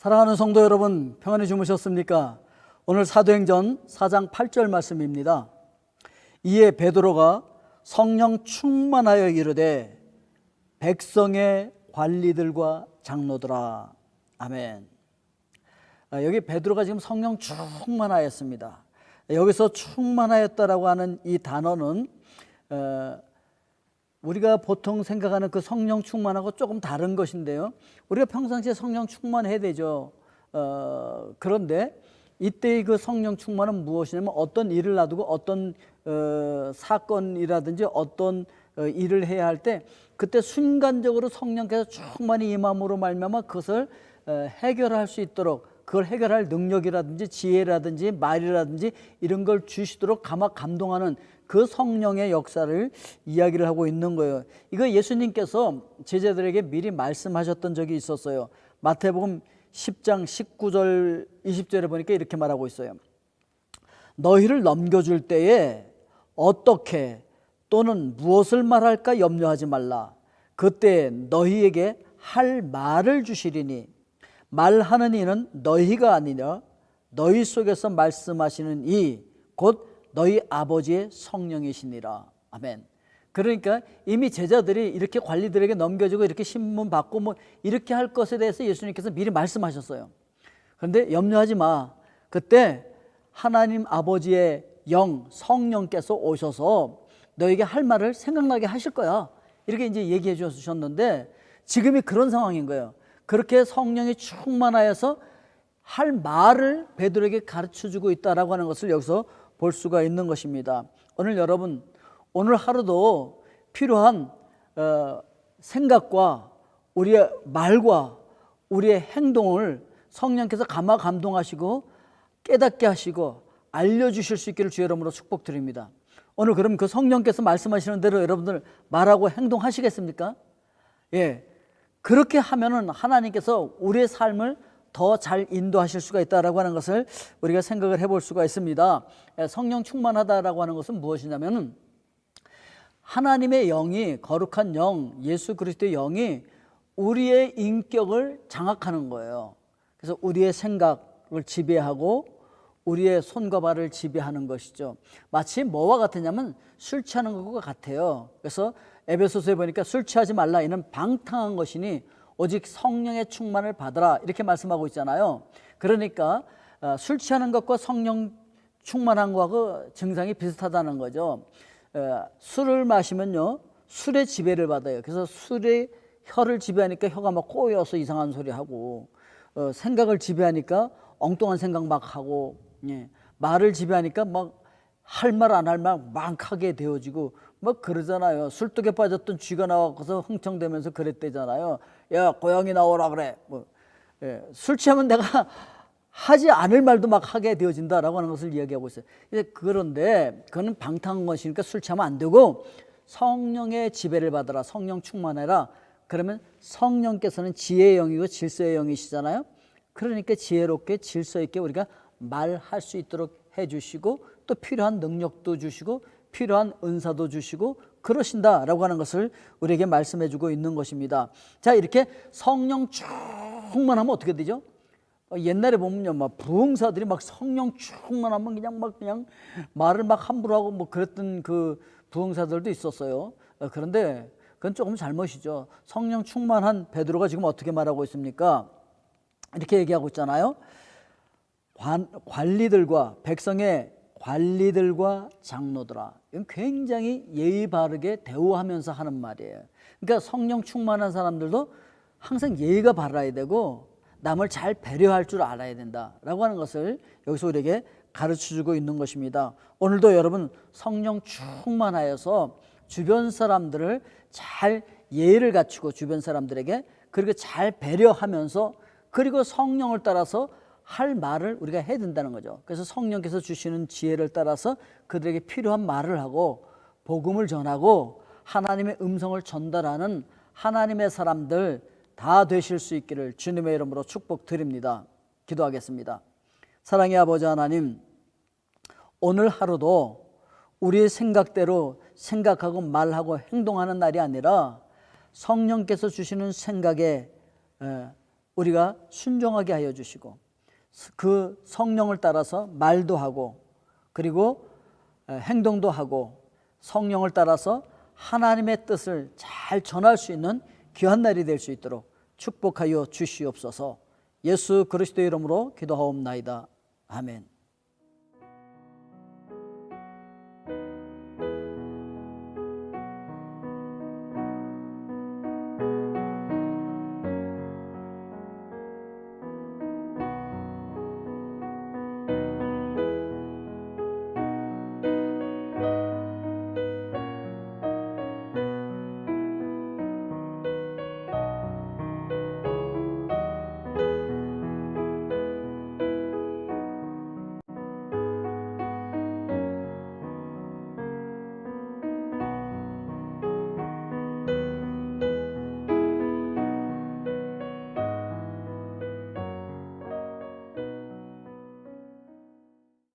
사랑하는 성도 여러분, 평안히 주무셨습니까? 오늘 사도행전 4장 8절 말씀입니다. 이에 베드로가 성령 충만하여 이르되 백성의 관리들과 장로들아. 아멘. 아, 여기 베드로가 지금 성령 충만하였습니다. 여기서 충만하였다라고 하는 이 단어는 어, 우리가 보통 생각하는 그 성령 충만하고 조금 다른 것인데요. 우리가 평상시에 성령 충만해야 되죠. 어, 그런데 이때의 그 성령 충만은 무엇이냐면 어떤 일을 놔두고 어떤 어, 사건이라든지 어떤 어, 일을 해야 할 때 그때 순간적으로 성령께서 충만히 임함으로 말미암아 그것을 어, 해결할 수 있도록 그걸 해결할 능력이라든지 지혜라든지 말이라든지 이런 걸 주시도록 감화 감동하는 그 성령의 역사를 이야기를 하고 있는 거예요. 이거 예수님께서 제자들에게 미리 말씀하셨던 적이 있었어요. 마태복음 10장 19절 20절에 보니까 이렇게 말하고 있어요. 너희를 넘겨줄 때에 어떻게 또는 무엇을 말할까 염려하지 말라. 그때 너희에게 할 말을 주시리니 말하는 이는 너희가 아니라 너희 속에서 말씀하시는 이 곧 너희 아버지의 성령이시니라. 아멘. 그러니까 이미 제자들이 이렇게 관리들에게 넘겨주고 이렇게 신문 받고 뭐 이렇게 할 것에 대해서 예수님께서 미리 말씀하셨어요. 그런데 염려하지 마. 그때 하나님 아버지의 영 성령께서 오셔서 너에게 할 말을 생각나게 하실 거야. 이렇게 이제 얘기해 주셨는데 지금이 그런 상황인 거예요. 그렇게 성령이 충만하여서 할 말을 베드로에게 가르쳐 주고 있다라고 하는 것을 여기서 볼 수가 있는 것입니다. 오늘 여러분 오늘 하루도 필요한 어, 생각과 우리의 말과 우리의 행동을 성령께서 감화 감동하시고 깨닫게 하시고 알려주실 수 있기를 주의 이름으로 축복드립니다. 오늘 그럼 그 성령께서 말씀하시는 대로 여러분들 말하고 행동하시겠습니까? 예. 그렇게 하면은 하나님께서 우리의 삶을 더 잘 인도하실 수가 있다라고 하는 것을 우리가 생각을 해볼 수가 있습니다. 예, 성령 충만하다라고 하는 것은 무엇이냐면은 하나님의 영이 거룩한 영, 예수 그리스도의 영이 우리의 인격을 장악하는 거예요. 그래서 우리의 생각을 지배하고 우리의 손과 발을 지배하는 것이죠. 마치 뭐와 같으냐면 술 취하는 것과 같아요. 그래서 에베소서에 보니까 술 취하지 말라 이는 방탕한 것이니 오직 성령의 충만을 받으라 이렇게 말씀하고 있잖아요. 그러니까 어, 술 취하는 것과 성령 충만한 거하고 증상이 비슷하다는 거죠. 어, 술을 마시면요 술의 지배를 받아요. 그래서 술의 혀를 지배하니까 혀가 막 꼬여서 이상한 소리 하고 어, 생각을 지배하니까 엉뚱한 생각 막 하고 예, 말을 지배하니까 막 할 말 안 할말막 하게 되어지고 막 그러잖아요. 술독에 빠졌던 쥐가 나와서 흥청대면서 그랬대잖아요. 야 고양이 나오라 그래. 뭐, 예, 술 취하면 내가 하지 않을 말도 막 하게 되어진다라고 하는 것을 이야기하고 있어요. 그런데 그거는 방탕한 것이니까 술 취하면 안 되고 성령의 지배를 받아라. 성령 충만해라. 그러면 성령께서는 지혜의 영이고 질서의 영이시잖아요. 그러니까 지혜롭게 질서 있게 우리가 말할 수 있도록 해 주시고 또 필요한 능력도 주시고 필요한 은사도 주시고 그러신다라고 하는 것을 우리에게 말씀해 주고 있는 것입니다. 자 이렇게 성령 충만하면 어떻게 되죠? 어, 옛날에 보면요, 막 부흥사들이 막 성령 충만하면 그냥 막 그냥 말을 막 함부로 하고 뭐 그랬던 그 부흥사들도 있었어요. 어, 그런데 그건 조금 잘못이죠. 성령 충만한 베드로가 지금 어떻게 말하고 있습니까? 이렇게 얘기하고 있잖아요. 관, 관리들과 백성의 관리들과 장로들아. 이건 굉장히 예의 바르게 대우하면서 하는 말이에요. 그러니까 성령 충만한 사람들도 항상 예의가 바라야 되고 남을 잘 배려할 줄 알아야 된다라고 하는 것을 여기서 우리에게 가르쳐 주고 있는 것입니다. 오늘도 여러분 성령 충만하여서 주변 사람들을 잘 예의를 갖추고 주변 사람들에게 그리고 잘 배려하면서 그리고 성령을 따라서 할 말을 우리가 해야 된다는 거죠. 그래서 성령께서 주시는 지혜를 따라서 그들에게 필요한 말을 하고 복음을 전하고 하나님의 음성을 전달하는 하나님의 사람들 다 되실 수 있기를 주님의 이름으로 축복드립니다. 기도하겠습니다. 사랑의 아버지 하나님, 오늘 하루도 우리의 생각대로 생각하고 말하고 행동하는 날이 아니라 성령께서 주시는 생각에 우리가 순종하게 하여 주시고 그 성령을 따라서 말도 하고 그리고 에, 행동도 하고 성령을 따라서 하나님의 뜻을 잘 전할 수 있는 귀한 날이 될 수 있도록 축복하여 주시옵소서. 예수 그리스도의 이름으로 기도하옵나이다. 아멘.